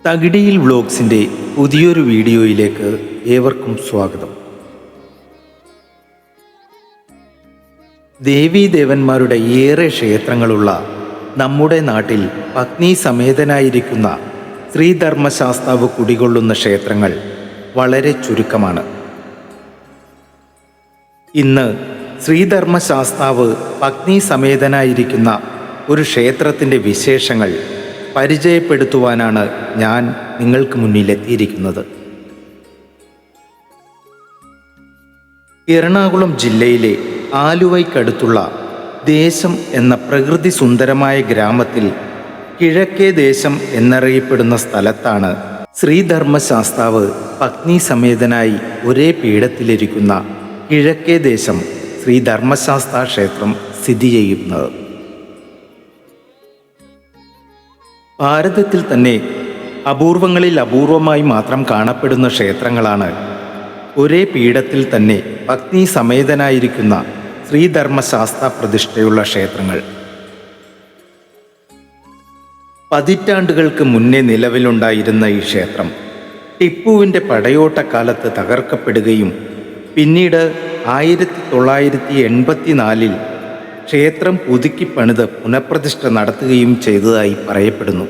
തകിടിയിൽ വ്ളോഗ്സിന്റെ പുതിയൊരു വീഡിയോയിലേക്ക് ഏവർക്കും സ്വാഗതം. ദേവീദേവന്മാരുടെ ഏറെ ക്ഷേത്രങ്ങളുള്ള നമ്മുടെ നാട്ടിൽ പത്നി സമേതനായിരിക്കുന്ന ശ്രീധർമ്മശാസ്താവ് കുടികൊള്ളുന്ന ക്ഷേത്രങ്ങൾ വളരെ ചുരുക്കമാണ്. ഇന്ന് ശ്രീധർമ്മശാസ്താവ് പത്നി സമേതനായിരിക്കുന്ന ഒരു ക്ഷേത്രത്തിന്റെ വിശേഷങ്ങൾ പരിചയപ്പെടുത്തുവാനാണ് ഞാൻ നിങ്ങൾക്ക് മുന്നിലെത്തിയിരിക്കുന്നത് എറണാകുളം ജില്ലയിലെ ആലുവയ്ക്കടുത്തുള്ള ദേശം എന്ന പ്രകൃതി സുന്ദരമായ ഗ്രാമത്തിൽ കിഴക്കേ ദേശം എന്നറിയപ്പെടുന്ന സ്ഥലത്താണ് ശ്രീധർമ്മശാസ്താവ് പത്നി സമേതനായി ഒരേ പീഠത്തിലിരിക്കുന്ന കിഴക്കേ ദേശം ശ്രീധർമ്മശാസ്ത്ര ക്ഷേത്രം സ്ഥിതി ചെയ്യുന്നത്. ഭാരതത്തിൽ തന്നെ അപൂർവങ്ങളിൽ അപൂർവമായി മാത്രം കാണപ്പെടുന്ന ക്ഷേത്രങ്ങളാണ്. ഒരേ പീഠത്തിൽ തന്നെ ഭക്തി സമേതനായിരിക്കുന്ന ശ്രീധർമ്മശാസ്ത്ര പ്രതിഷ്ഠയുള്ള ക്ഷേത്രങ്ങൾ. പതിറ്റാണ്ടുകൾക്ക് മുന്നേ നിലവിലുണ്ടായിരുന്ന ഈ ക്ഷേത്രം ടിപ്പുവിന്റെ പടയോട്ടക്കാലത്ത് തകർക്കപ്പെടുകയും പിന്നീട് ആയിരത്തി തൊള്ളായിരത്തി എൺപത്തിനാലിൽ ക്ഷേത്രം പുതുക്കി പണിത് പുനഃപ്രതിഷ്ഠ നടത്തുകയും ചെയ്തതായി പറയപ്പെടുന്നു.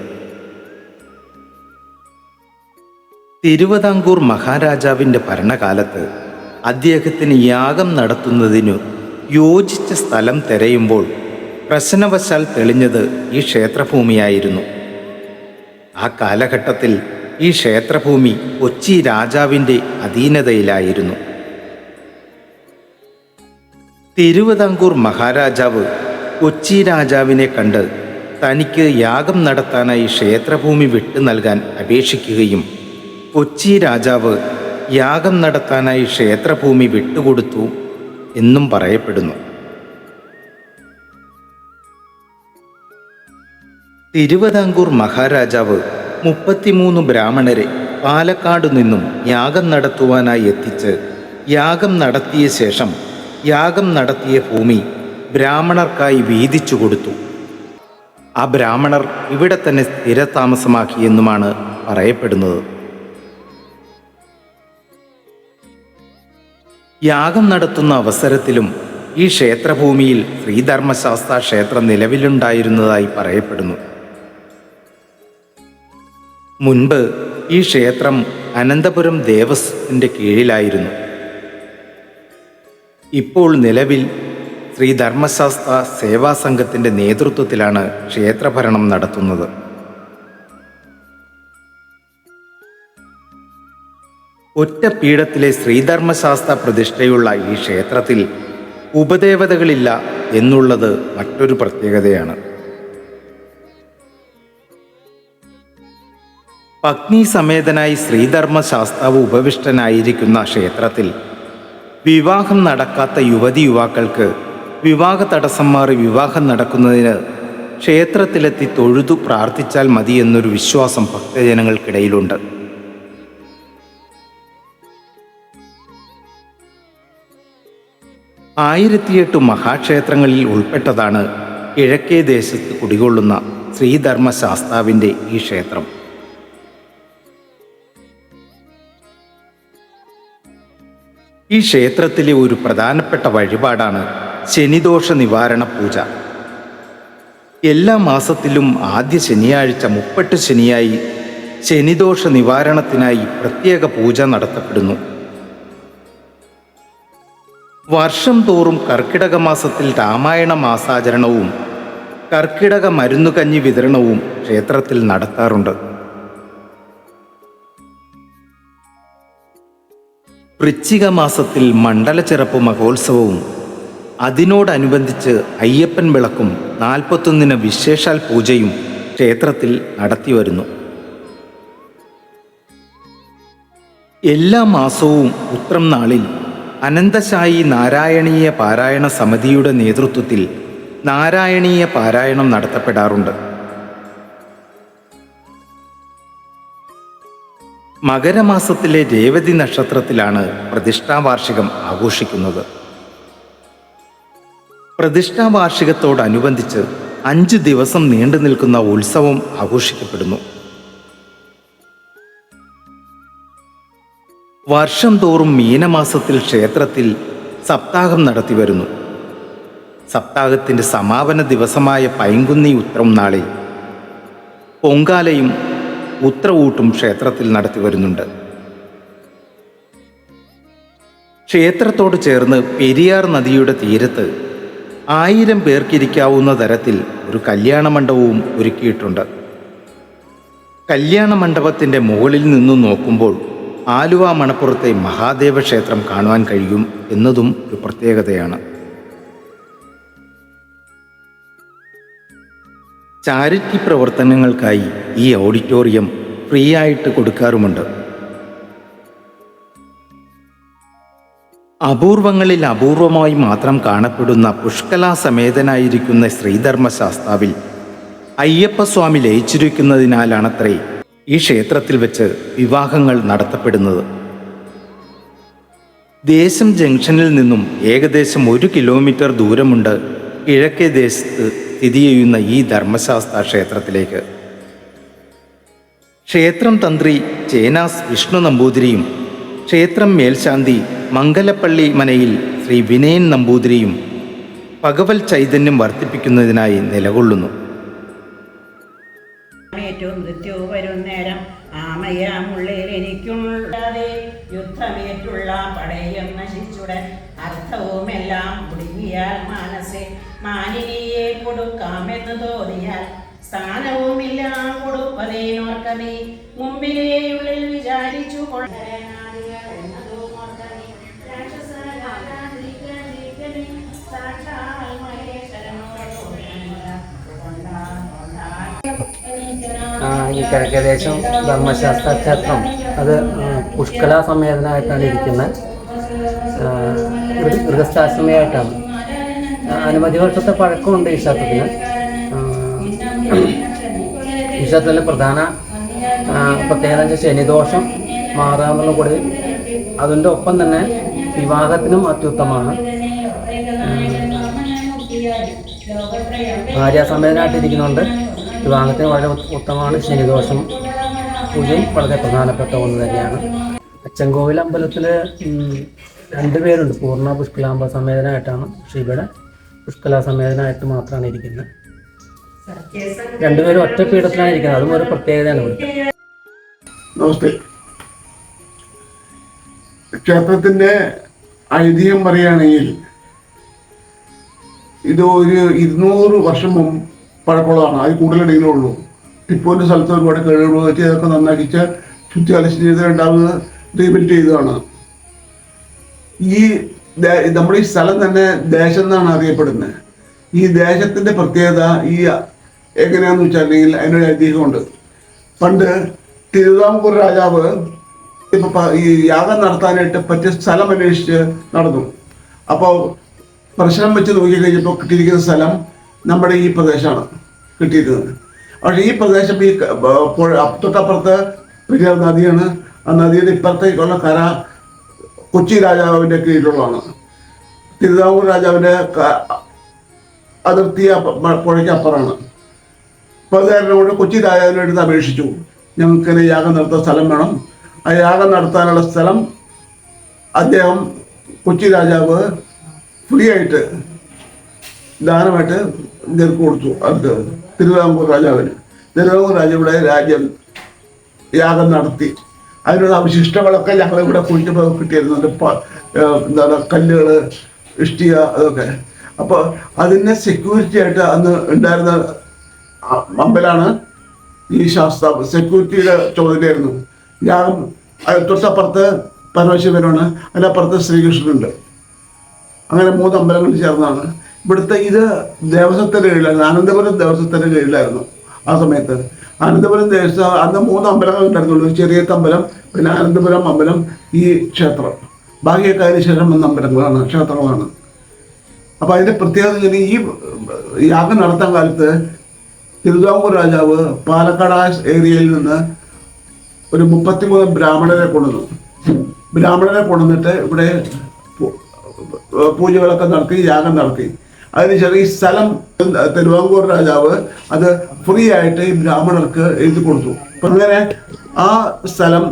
തിരുവിതാംകൂർ മഹാരാജാവിന്റെ ഭരണകാലത്ത് അദ്ദേഹത്തിന് യാഗം നടത്തുന്നതിനു യോജിച്ച സ്ഥലം തിരയുമ്പോൾ പ്രശ്നവശാൽ തെളിഞ്ഞത് ഈ ക്ഷേത്രഭൂമിയായിരുന്നു. ആ കാലഘട്ടത്തിൽ ഈ ക്ഷേത്രഭൂമി കൊച്ചി രാജാവിന്റെ അധീനതയിലായിരുന്നു. തിരുവിതാംകൂർ മഹാരാജാവ് കൊച്ചി രാജാവിനെ കണ്ട് തനിക്ക് യാഗം നടത്താനായി ക്ഷേത്രഭൂമി വിട്ടു നൽകാൻ അപേക്ഷിക്കുകയും കൊച്ചി രാജാവ് യാഗം നടത്താനായി ക്ഷേത്രഭൂമി വിട്ടുകൊടുത്തു എന്നും പറയപ്പെടുന്നു. തിരുവിതാംകൂർ മഹാരാജാവ് മുപ്പത്തിമൂന്ന് ബ്രാഹ്മണരെ പാലക്കാട് നിന്നും യാഗം നടത്തുവാനായി എത്തിച്ച് യാഗം നടത്തിയ ശേഷം യാഗം നടത്തിയ ഭൂമി ബ്രാഹ്മണർക്കായി വീതിച്ചു കൊടുത്തു. ആ ബ്രാഹ്മണർ ഇവിടെ തന്നെ സ്ഥിരതാമസമാക്കിയെന്നുമാണ് പറയപ്പെടുന്നത്. യാഗം നടത്തുന്ന അവസരത്തിലും ഈ ക്ഷേത്രഭൂമിയിൽ ശ്രീധർമ്മശാസ്ത്ര ക്ഷേത്രം നിലവിലുണ്ടായിരുന്നതായി പറയപ്പെടുന്നു. മുൻപ് ഈ ക്ഷേത്രം അനന്തപുരം ദേവസ്വത്തിന്റെ കീഴിലായിരുന്നു. ഇപ്പോൾ നിലവിൽ ശ്രീ ധർമ്മശാസ്ത്ര സേവാ സംഘത്തിന്റെ നേതൃത്വത്തിലാണ് ക്ഷേത്രഭരണം നടത്തുന്നത്. ഒറ്റ പീഠത്തിലെ ശ്രീധർമ്മശാസ്ത്ര പ്രതിഷ്ഠയുള്ള ഈ ക്ഷേത്രത്തിൽ ഉപദേവതകളില്ല എന്നുള്ളത് മറ്റൊരു പ്രത്യേകതയാണ്. പത്നി സമേതനായി ശ്രീധർമ്മശാസ്താവ് ഉപവിഷ്ടനായിരിക്കുന്ന ക്ഷേത്രത്തിൽ വിവാഹം നടക്കാത്ത യുവതി യുവാക്കൾക്ക് വിവാഹ തടസ്സം മാറി വിവാഹം നടക്കുന്നതിന് ക്ഷേത്രത്തിലെത്തി തൊഴുതു പ്രാർത്ഥിച്ചാൽ മതി എന്നൊരു വിശ്വാസം ഭക്തജനങ്ങൾക്കിടയിലുണ്ട്. ആയിരത്തിയെട്ട് മഹാക്ഷേത്രങ്ങളിൽ ഉൾപ്പെട്ടതാണ് കിഴക്കേ ദേശത്ത് കുടികൊള്ളുന്ന ശ്രീധർമ്മശാസ്താവിന്റെ ഈ ക്ഷേത്രം. ഈ ക്ഷേത്രത്തിലെ ഒരു പ്രധാനപ്പെട്ട വഴിപാടാണ് ശനിദോഷ നിവാരണ പൂജ. എല്ലാ മാസത്തിലും ആദ്യ ശനിയാഴ്ച മുപ്പട്ട് ശനിയായി ശനിദോഷ നിവാരണത്തിനായി പ്രത്യേക പൂജ നടത്തപ്പെടുന്നു. വർഷം തോറും കർക്കിടക മാസത്തിൽ രാമായണ മാസാചരണവും കർക്കിടക മരുന്നുകഞ്ഞി വിതരണവും ക്ഷേത്രത്തിൽ നടത്താറുണ്ട്. വൃശ്ചിക മാസത്തിൽ മണ്ഡലച്ചിറപ്പ് മഹോത്സവവും അതിനോടനുബന്ധിച്ച് അയ്യപ്പൻ വിളക്കും നാൽപ്പത്തൊന്നിന് വിശേഷാൽ പൂജയും ക്ഷേത്രത്തിൽ നടത്തിവരുന്നു. എല്ലാ മാസവും ഉത്രം നാളിൽ അനന്തശായി നാരായണീയ പാരായണ സമിതിയുടെ നേതൃത്വത്തിൽ നാരായണീയ പാരായണം നടത്തപ്പെടാറുണ്ട്. മകരമാസത്തിലെ രേവതി നക്ഷത്രത്തിലാണ് പ്രതിഷ്ഠാവാർഷികം ആഘോഷിക്കുന്നത്. പ്രതിഷ്ഠാവാർഷികത്തോടനുബന്ധിച്ച് അഞ്ച് ദിവസം നീണ്ടു നിൽക്കുന്ന ഉത്സവം ആഘോഷിക്കപ്പെടുന്നു. വർഷം തോറും മീനമാസത്തിൽ ക്ഷേത്രത്തിൽ സപ്താഹം നടത്തിവരുന്നു സപ്താഹത്തിന്റെ സമാപന ദിവസമായ പൈങ്കുന്നി ഉത്രം നാളിൽ പൊങ്കാലയും ഉത്രവൂട്ടും ക്ഷേത്രത്തിൽ നടത്തി വരുന്നുണ്ട്. ക്ഷേത്രത്തോട് ചേർന്ന് പെരിയാർ നദിയുടെ തീരത്ത് ആയിരം പേർക്കിരിക്കാവുന്ന തരത്തിൽ ഒരു കല്യാണ മണ്ഡപവും ഒരുക്കിയിട്ടുണ്ട്. കല്യാണ മണ്ഡപത്തിന്റെ മുകളിൽ നിന്നും നോക്കുമ്പോൾ ആലുവ മണപ്പുറത്തെ മഹാദേവ ക്ഷേത്രം കാണുവാൻ കഴിയും എന്നതും ഒരു പ്രത്യേകതയാണ്. ചാരിറ്റി പ്രവർത്തനങ്ങൾക്കായി ഈ ഓഡിറ്റോറിയം ഫ്രീ ആയിട്ട് കൊടുക്കാറുമുണ്ട്. അപൂർവങ്ങളിൽ അപൂർവമായി മാത്രം കാണപ്പെടുന്ന പുഷ്കലാ സമേതനായിരിക്കുന്ന ശ്രീധർമ്മശാസ്താവിൽ അയ്യപ്പസ്വാമി ലയിച്ചിരിക്കുന്നതിനാലാണത്രേ ഈ ക്ഷേത്രത്തിൽ വെച്ച് വിവാഹങ്ങൾ നടത്തപ്പെടുന്നത്. ദേശം ജംഗ്ഷനിൽ നിന്നും ഏകദേശം ഒരു കിലോമീറ്റർ ദൂരമുണ്ട്. കിഴക്കേ ദേശത്ത് സ്ഥിതി ചെയ്യുന്ന ഈ ധർമ്മശാസ്ത്ര ക്ഷേത്രത്തിലേക്ക്. ക്ഷേത്രം തന്ത്രി ചേനാസ് വിഷ്ണു നമ്പൂതിരിയും ക്ഷേത്രം മേൽശാന്തി മംഗലപ്പള്ളി മനയിൽ ശ്രീ വിനയൻ നമ്പൂതിരിയും പകവൽ ചൈതന്യം വർദ്ധിപ്പിക്കുന്നതിനായി നിലകൊള്ളുന്നു. ഏറ്റവും മൃത്യു നേരം ആമയാമുള്ളിൽ എനിക്കുള്ളതെ യുദ്ധമേറ്റുള്ള പടയും നശിച്ചുടൻ. അർത്ഥവുമെല്ലാം കുടുങ്ങിയാൽ മാനസേ കൊടുക്കാമെന്ന് തോന്നിയാൽ സ്ഥാനവുമില്ല കൊടുപ്പതേനോർക്കമേ. മുമ്പിലേ ഉള്ളിൽ വിചാരിച്ചു ഈ കിഴക്കേദേശം ധർമ്മശാസ്ത്ര ക്ഷേത്രം അത് ആ, പുഷ്കല സമേതനായിട്ടാണ് ഇരിക്കുന്നത് ഗൃഹസ്ഥാശ്രമയായിട്ടാണ്. അനുമതി അനവധി വർഷത്തെ പഴക്കമുണ്ട് ഈ ക്ഷേത്രത്തിന് ഈ ക്ഷേത്രത്തിലെ പ്രധാന പ്രത്യേകത വെച്ചാൽ ശനിദോഷം മാറുക എന്നുള്ള കൂടി അതിന്റെ ഒപ്പം തന്നെ വിവാഹത്തിനും അത്യുത്തമാണ്. ഭാര്യാസമേതനായിട്ടിരിക്കുന്നുണ്ട്. വിവാഹത്തിന് വളരെ ഉത്ത- ഉത്തമമാണ് ശനിദോഷം. പൂജയും വളരെ പ്രധാനപ്പെട്ട ഒന്ന് തന്നെയാണ്. അച്ചൻകോവിൽ അമ്പലത്തിൽ രണ്ടുപേരുണ്ട് പൂർണ പുഷ്കലാംബ സമേതനായിട്ടാണ്. ശിവയുടെ പുഷ്കല സമേതനായിട്ട് മാത്രമാണ് ഇരിക്കുന്നത്. രണ്ടുപേരും ഒറ്റ പീഠത്തിലാണ് ഇരിക്കുന്നത്. അതും ഒരു പ്രത്യേകതയാണ് ക്ഷേത്രത്തിന്റെ ഐതിഹ്യം പറയുകയാണെങ്കിൽ ഇത് ഒരു ഇരുന്നൂറ് വർഷം മുമ്പ് പഴക്കമുള്ളതാണ്. അത് കൂടുതലെങ്കിലും ഉള്ളൂ ടിപ്പുവിന്റെ സ്ഥലത്ത് ഒരുപാട് കഴിവുകൾ വെച്ച് ഇതൊക്കെ നന്നാക്കിച്ച് ശുദ്ധി ചെയ്ത് രണ്ടാമത് റീബിൽറ്റ് ചെയ്തതാണ്. ഈ നമ്മുടെ ഈ സ്ഥലം തന്നെ ദേശം എന്നാണ് അറിയപ്പെടുന്നത്. ഈ ദേശത്തിന്റെ പ്രത്യേകത ഈ എങ്ങനെയാന്ന് വെച്ചിട്ടുണ്ടെങ്കിൽ അതിനൊരു ഐതിഹ്യമുണ്ട്. പണ്ട് തിരുവിതാംകൂർ രാജാവ് ഈ യാഗം നടത്താനായിട്ട് പറ്റിയ സ്ഥലം അന്വേഷിച്ച് നടന്നു. അപ്പോൾ പ്രശ്നം വെച്ച് നോക്കി കഴിഞ്ഞപ്പോൾ കിട്ടിയിരിക്കുന്ന സ്ഥലം നമ്മുടെ ഈ പ്രദേശമാണ് കിട്ടിയിരുന്നത്. പക്ഷേ ഈ പ്രദേശം ഈ തൊട്ടപ്പുറത്ത് പെരിയാർ നദിയാണ്. ആ നദിയുടെ ഇപ്പുറത്തേക്കുള്ള കര കൊച്ചി രാജാവിന്റെ കീഴിലുള്ളതാണ്. തിരുവിതാംകൂർ രാജാവിന്റെ അതിർത്തി പുഴയ്ക്ക് അപ്പുറമാണ്. അത് കൊച്ചി രാജാവിനെ അടുത്ത് അപേക്ഷിച്ചു. ഞങ്ങൾക്ക് യാഗം നടത്താൻ സ്ഥലം വേണം. ആ യാഗം നടത്താനുള്ള സ്ഥലം അദ്ദേഹം കൊച്ചി രാജാവ് ഫ്രീ ആയിട്ട് ദാനമായിട്ട് ഇവർക്ക് കൊടുത്തു. അത് തിരുവിതാംകൂർ രാജാവിന്. തിരുവിതാംകൂർ രാജാവിടെ രാജ്യം യാഗം നടത്തി. അതിനുള്ള അവശിഷ്ടങ്ങളൊക്കെ ഞങ്ങൾ ഇവിടെ കുഴിച്ചപ്പോൾ കിട്ടിയിരുന്നുണ്ട് എന്താണ് കല്ലുകൾ ഇഷ്ടിക അതൊക്കെ. അപ്പോൾ അതിനെ സെക്യൂരിറ്റി ആയിട്ട് അന്ന് ഉണ്ടായിരുന്ന അമ്പലാണ് ഈ ശാസ്ത്ര സെക്യൂരിറ്റിയുടെ ചോദ്യമായിരുന്നു ഞാൻ തൊട്ടപ്പുറത്ത് പരമശിവനാണ്. അതിനപ്പുറത്ത് ശ്രീകൃഷ്ണനുണ്ട്. അങ്ങനെ മൂന്ന് അമ്പലങ്ങൾ ചേർന്നാണ്. ഇവിടുത്തെ ഇത് ദേവസ്വത്തിന്റെ കീഴിലായിരുന്നു. അനന്തപുരം ദേവസ്വത്തിന്റെ കീഴിലായിരുന്നു ആ സമയത്ത്. അനന്തപുരം ദേവസ്വം അന്ന് മൂന്ന് അമ്പലങ്ങൾ ഉണ്ടായിരുന്നുള്ളൂ. ചെറിയ അമ്പലം പിന്നെ അനന്തപുരം അമ്പലം ഈ ക്ഷേത്രം. ബാക്കിയൊക്കെ അതിന് ശേഷം വന്ന അമ്പലങ്ങളാണ് ക്ഷേത്രങ്ങളാണ്. അപ്പം അതിന്റെ പ്രത്യേകത ഈ യാഗം നടത്താൻ കാലത്ത് തിരുവിതാംകൂർ രാജാവ് പാലക്കാട് ഏരിയയിൽ നിന്ന് ഒരു മുപ്പത്തിമൂന്ന് ബ്രാഹ്മണരെ കൊണ്ടുവന്നു ബ്രാഹ്മണരെ കൊണ്ടുവന്നിട്ട് ഇവിടെ പൂജകളൊക്കെ നടത്തി യാഗം നടത്തി. അതിനുശേഷം ഈ സ്ഥലം തിരുവാങ്കൂർ രാജാവ് അത് ഫ്രീ ആയിട്ട് ഈ ബ്രാഹ്മണർക്ക് എഴുതി കൊടുത്തു. അപ്പം അങ്ങനെ ആ സ്ഥലം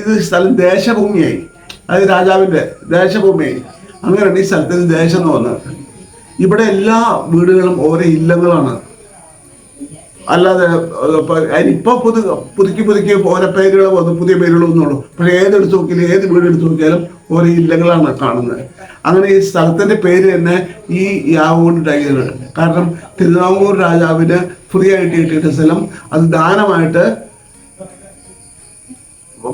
ഇത് സ്ഥലം ദേശഭൂമിയായി. അത് രാജാവിന്റെ ദേശഭൂമിയായി. അങ്ങനെയാണ് ഈ സ്ഥലത്തിന് ദേശം എന്ന് ഇവിടെ എല്ലാ വീടുകളും ഓരോ ഇല്ലങ്ങളാണ്. അല്ലാതെ ഇപ്പൊ പുതു പുതുക്കി പുതുക്കി ഓരോ പേരുകൾ വന്നു പുതിയ പേരുകൾ വന്നുള്ളൂ പക്ഷെ ഏതെടുത്ത് നോക്കിയാലും ഏത് വീട് എടുത്തു നോക്കിയാലും ഓരോ ഇല്ലങ്ങളാണ് കാണുന്നത്. അങ്ങനെ ഈ സ്ഥലത്തിന്റെ പേര് തന്നെ ഈ യാവുകൊണ്ടുണ്ടായത് കാരണം തിരുവിതാംകൂർ രാജാവിന് ഫ്രീ ആയിട്ട് കിട്ടിയിട്ട സ്ഥലം അത് ദാനമായിട്ട്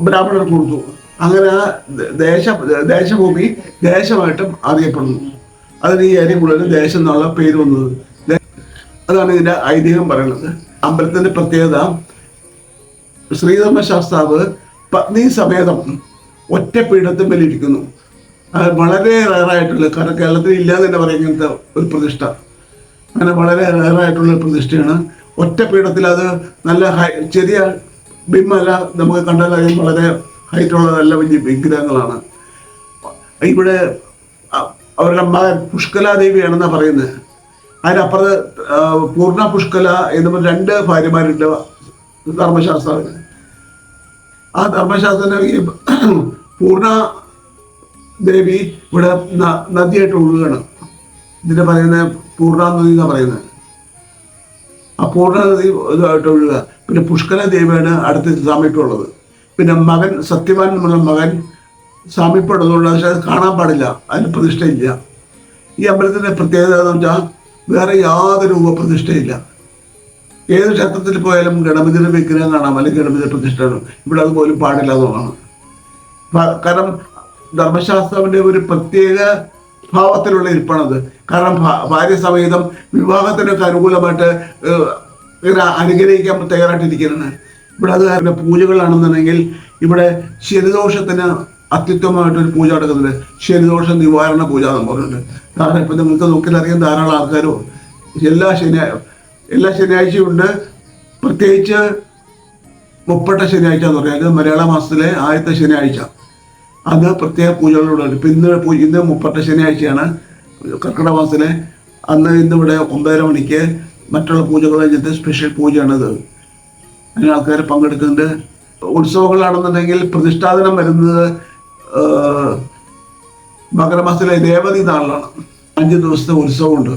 ബ്രാഹ്മണർക്ക് കൊടുത്തു. അങ്ങനെ ആ ദേശ ദേശഭൂമി ദേശമായിട്ടും അറിയപ്പെടുന്നു. അതിന് ഈ അരികുള്ളിൽ ദേശം എന്നുള്ള പേര് വന്നത്. അതാണ് ഇതിന്റെ ഐതിഹ്യം പറയുന്നത്. അമ്പലത്തിന്റെ പ്രത്യേകത ശ്രീധർമ്മ ശാസ്താവ് പത്നി സമേതം ഒറ്റ പീഠത്തിന്മേൽ ഇരിക്കുന്നു. അത് വളരെ റയറായിട്ടുള്ള കാരണം കേരളത്തിൽ ഇല്ലാതെ തന്നെ പറയുന്ന ഒരു പ്രതിഷ്ഠ. അങ്ങനെ വളരെ റയറായിട്ടുള്ള പ്രതിഷ്ഠയാണ്. ഒറ്റ പീഠത്തിൽ അത് നല്ല ഹൈ ചെറിയ ബിംബല്ല നമുക്ക് കണ്ടാൽ അറിയാം വളരെ ഹൈറ്റുള്ള നല്ല വലിയ വിഗ്രഹങ്ങളാണ്. ഇവിടെ അവരുടെ മകൻ പുഷ്കലാദേവിയാണെന്നാണ് പറയുന്നത്. അതിനപ്പുറത്ത് പൂർണ പുഷ്കല എന്ന് പറഞ്ഞ രണ്ട് ഭാര്യമാരുണ്ട് ധർമ്മശാസ്താവിന് ആ ധർമ്മശാസ്ത്രത്തിന് ഈ പൂർണ ദേവി ഇവിടെ നദിയായിട്ട് ഒഴുകുകയാണ്. ഇതിനെ പറയുന്നത് പൂർണ നദി എന്നാണ് പറയുന്നത്. ആ പൂർണ നദി ഇതായിട്ട് ഒഴുകുക. പിന്നെ പുഷ്കല ദേവിയാണ് അടുത്ത് സാമീപ്യമുള്ളത്. പിന്നെ മകൻ സത്യവാൻ എന്നുള്ള മകൻ സാമീപ്യമുള്ളതുകൊണ്ട് പക്ഷെ അത് കാണാൻ പാടില്ല അതിന് പ്രതിഷ്ഠയില്ല. ഈ അമ്പലത്തിന്റെ പ്രത്യേകത എന്ന് വെച്ചാൽ വേറെ യാതൊരു ഉപപ്രതിഷ്ഠയില്ല. ഏത് ക്ഷേത്രത്തിൽ പോയാലും ഗണപതിയുടെ വിഗ്രഹം കാണാം അല്ലെങ്കിൽ ഗണപതിയുടെ പ്രതിഷ്ഠ. ഇവിടെ അതുപോലും പാടില്ല എന്നുള്ളതാണ് കാരണം ധർമ്മശാസ്ത്രത്തിന്റെ ഒരു പ്രത്യേക ഭാവത്തിലുള്ള ഇരിപ്പാണത്. കാരണം ഭാര്യ സമേതം വിവാഹത്തിനൊക്കെ അനുകൂലമായിട്ട് ഇങ്ങനെ അനുഗ്രഹിക്കാൻ തയ്യാറായിട്ടിരിക്കുകയാണ്. ഇവിടെ അത് പൂജകളാണെന്നുണ്ടെങ്കിൽ ഇവിടെ ശനിദോഷത്തിന് അത്യുത്തമമായിട്ട് ഒരു പൂജ നടക്കുന്നുണ്ട്. ശനിദോഷ നിവാരണ പൂജ എന്ന് പറഞ്ഞിട്ടുണ്ട്. കാരണം ഇപ്പം നിങ്ങൾക്ക് നോക്കി അറിയാൻ ധാരാളം ആൾക്കാരും എല്ലാ ശനി എല്ലാ ശനിയാഴ്ചയും ഉണ്ട്. പ്രത്യേകിച്ച് മുപ്പട്ട ശനിയാഴ്ച എന്ന് പറയുന്നത് മലയാള മാസത്തിലെ ആദ്യത്തെ ശനിയാഴ്ച. അത് പ്രത്യേക പൂജകളിലൂടെ ഇപ്പം ഇന്ന് ഇന്ന് മുപ്പട്ട ശനിയാഴ്ചയാണ്. കർക്കിടക മാസത്തിലെ അന്ന് ഇന്നിവിടെ ഒമ്പതര മണിക്ക് മറ്റുള്ള പൂജകൾ കഴിഞ്ഞിട്ട് സ്പെഷ്യൽ പൂജയാണത്. അതിന് ആൾക്കാർ പങ്കെടുക്കുന്നുണ്ട്. ഉത്സവങ്ങളാണെന്നുണ്ടെങ്കിൽ പ്രതിഷ്ഠാദനം വരുന്നത് മകരമാസത്തിലെ രേവതി നാളിലാണ്. അഞ്ച് ദിവസത്തെ ഉത്സവമുണ്ട്.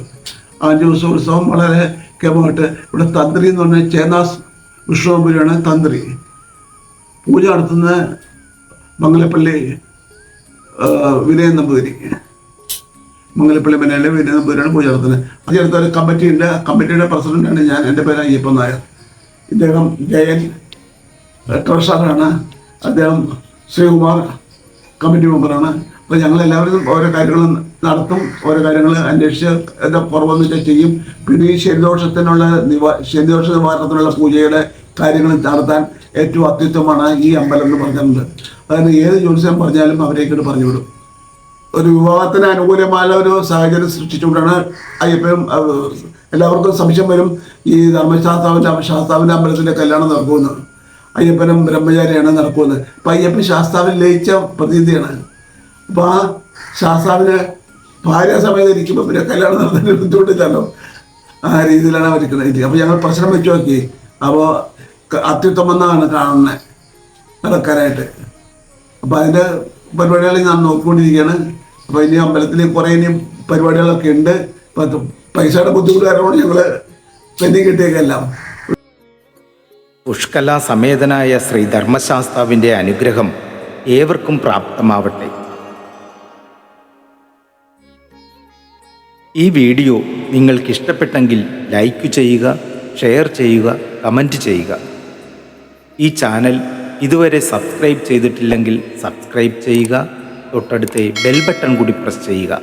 അഞ്ച് ദിവസം ഉത്സവം വളരെ കേമമായിട്ട് ഇവിടെ തന്ത്രി എന്ന് പറഞ്ഞാൽ ചേനാസ് വിഷ്ണുപുരിയാണ് തന്ത്രി. പൂജ നടത്തുന്ന മംഗലപ്പള്ളി വിനയ വിനയൻ നമ്പൂതിരി. മംഗലപ്പള്ളി മനയിലെ വിനയൻ നമ്പൂതിരിയാണ് പൂജ നടത്തുന്നത്. അതിനടുത്ത് ഒരു കമ്മിറ്റി ഉണ്ട് ആ കമ്മിറ്റിയുടെ പ്രസിഡന്റാണ് ഞാൻ എന്റെ പേര് അയ്യപ്പൻ നായർ. ഇദ്ദേഹം ജയൻ ട്രഷറാണ് അദ്ദേഹം ശ്രീകുമാർ കമ്മിറ്റി മെമ്പറാണ്. അപ്പോൾ ഞങ്ങൾ എല്ലാവരും ഓരോ കാര്യങ്ങൾ നടത്തും ഓരോ കാര്യങ്ങൾ അന്വേഷിച്ച് എന്താ കുറവെന്ന് വെച്ചാൽ ചെയ്യും. പിന്നെ ഈ ശനിദോഷത്തിനുള്ള നിവാ ശനിദോഷ നിവാരണത്തിനുള്ള പൂജയുടെ കാര്യങ്ങൾ നടത്താൻ ഏറ്റവും അത്യുത്തമമാണ് ഈ അമ്പലം എന്ന് പറഞ്ഞിട്ടുണ്ട്. അതായത് ഏത് ജ്യോത്സ്യം പറഞ്ഞാലും അവരേക്കിട്ട് പറഞ്ഞു വിടും. ഒരു വിവാഹത്തിന് അനുകൂലമായ ഒരു സാഹചര്യം സൃഷ്ടിച്ചുകൊണ്ടാണ് അയ്യപ്പനും എല്ലാവർക്കും സംശയം വരും ഈ ധർമ്മശാസ്താവിന്റെ ശാസ്താവിന്റെ അമ്പലത്തിന്റെ കല്യാണം നടക്കുമെന്ന്. അയ്യപ്പനും ബ്രഹ്മചാരിയാണ് നടക്കുന്നത്. അപ്പം അയ്യപ്പൻ ശാസ്താവിൽ ലയിച്ച പ്രതീതിയാണ്. അപ്പോൾ ആ ശാസ്താവിന് ഭാര്യ സമയത്ത് ഇരിക്കുമ്പോൾ പിന്നെ കല്യാണം നടത്തുന്നതിന് ബുദ്ധിമുട്ടില്ലല്ലോ. ആ രീതിയിലാണ് അവർ ഇരിക്കുന്നത്. അപ്പോൾ ഞങ്ങൾ പ്രശ്നം വെച്ച് നോക്കി. അപ്പോൾ അത്യുത്തമം എന്നാണ് കാണുന്നത് നടക്കാനായിട്ട്. അപ്പോൾ അതിന്റെ പരിപാടികൾ ഞാൻ നോക്കിക്കൊണ്ടിരിക്കുകയാണ്. അപ്പോൾ ഇനി അമ്പലത്തിൽ കുറേ ഇനിയും പരിപാടികളൊക്കെ ഉണ്ട്. പൈസയുടെ ബുദ്ധിമുട്ട് കാരണമാണ് ഞങ്ങൾ പെൻഡിങ് കിട്ടിയേക്കെല്ലാം. പുഷ്കല സമേതനായ ശ്രീ ധർമ്മശാസ്താവിന്റെ അനുഗ്രഹം ഏവർക്കും പ്രാപ്തമാവട്ടെ. ഈ വീഡിയോ നിങ്ങൾക്ക് ഇഷ്ടപ്പെട്ടെങ്കിൽ ലൈക്ക് ചെയ്യുക ഷെയർ ചെയ്യുക കമന്റ് ചെയ്യുക. ഈ ചാനൽ ഇതുവരെ സബ്സ്ക്രൈബ് ചെയ്തിട്ടില്ലെങ്കിൽ സബ്സ്ക്രൈബ് ചെയ്യുക തൊട്ടടുത്ത ബെൽ ബട്ടൺ കൂടി പ്രസ് ചെയ്യുക.